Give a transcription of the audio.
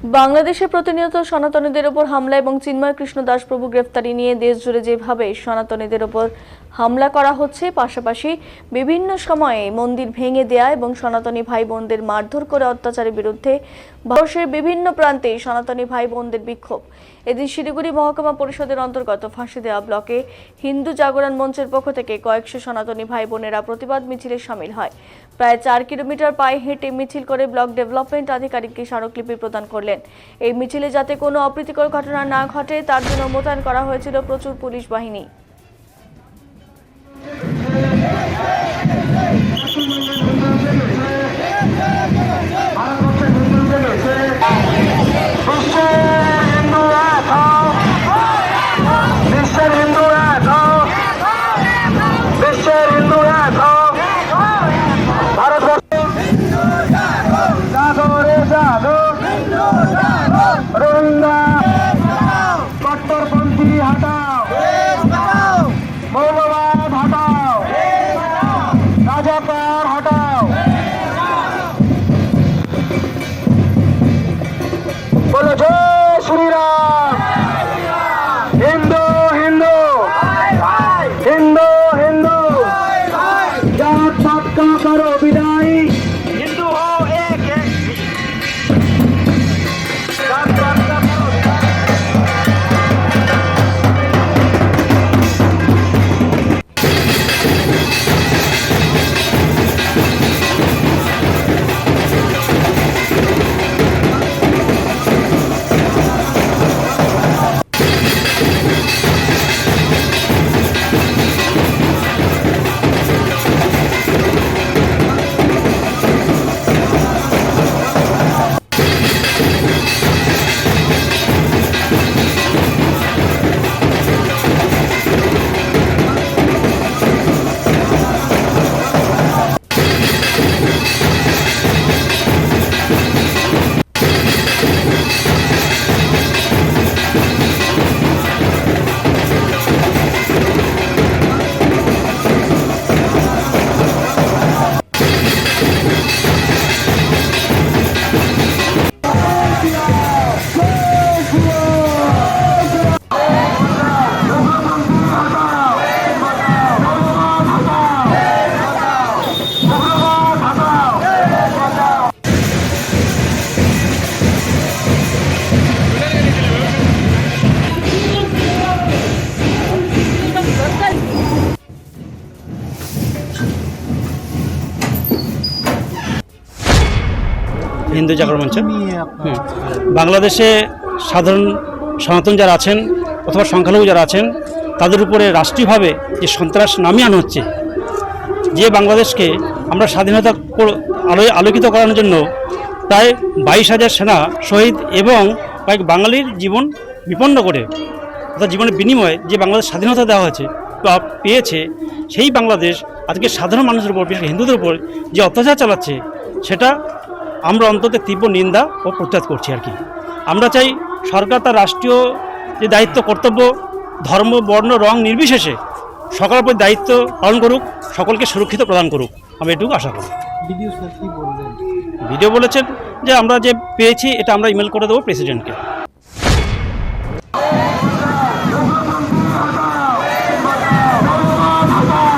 বাংলাদেশে প্রতিনিয়ত সনাতনীদের ওপর হামলা এবং চিন্ময় কৃষ্ণ দাস প্রভু গ্রেফতারি নিয়ে দেশ জুড়ে যেভাবে সনাতনীদের ওপর হামলা করা হচ্ছে, পাশাপাশি বিভিন্ন সময়ে মন্দির ভেঙে দেয়া এবং সনাতনী ভাই বোনদের মারধর করে অত্যাচারের বিরুদ্ধে ভারতের বিভিন্ন প্রান্তে সনাতনী ভাই বোনদের বিক্ষোভ। এদিন শিলিগুড়ি মহকুমা পরিষদের অন্তর্গত ফাঁসি দেওয়া ব্লকে হিন্দু জাগরণ মঞ্চের পক্ষ থেকে কয়েকশো সনাতনী ভাই বোনেরা প্রতিবাদ মিছিলে সামিল হয়। প্রায় চার কিলোমিটার পায়ে হেঁটে মিছিল করে ব্লক ডেভেলপমেন্ট আধিকারিককে স্মারকলিপি প্রদান করলেন এই মিছিলে যাতে কোনো অপ্রীতিকর ঘটনা না ঘটে, তার জন্য মোতায়েন করা হয়েছিল প্রচুর পুলিশ বাহিনী। হিন্দু জাগরণ মঞ্চ। বাংলাদেশে সাধারণ সনাতন যারা আছেন অথবা সংখ্যালঘু যারা আছেন তাদের উপরে রাষ্ট্রীয়ভাবে যে সন্ত্রাস নামিয়ে আনা হচ্ছে যে বাংলাদেশকে আমরা স্বাধীনতা আলো- আলোকিত করানোর জন্য প্রায় বাইশ হাজার সেনা শহীদ এবং কয়েক বাঙালির জীবন বিপন্ন করে অর্থাৎ জীবনের বিনিময়ে যে বাংলাদেশ স্বাধীনতা দেওয়া হয়েছে বা পেয়েছে সেই বাংলাদেশ আজকে সাধারণ মানুষের উপর বিশেষ হিন্দুদের উপর যে অত্যাচার চালাচ্ছে সেটা আমরা অন্তত তীব্র নিন্দা ও প্রত্যাঘাত করছি আর কি। আমরা চাই সরকার তার রাষ্ট্রীয় যে দায়িত্ব কর্তব্য ধর্ম বর্ণ রং নির্বিশেষে সকলের প্রতি দায়িত্ব পালন করুক সকলকে সুরক্ষিত প্রদান করুক। আমি এটুকু আশা করি। ভিডিও বলেছেন যে আমরা যে পেয়েছি এটা আমরা ইমেল করে দেবো প্রেসিডেন্টকে।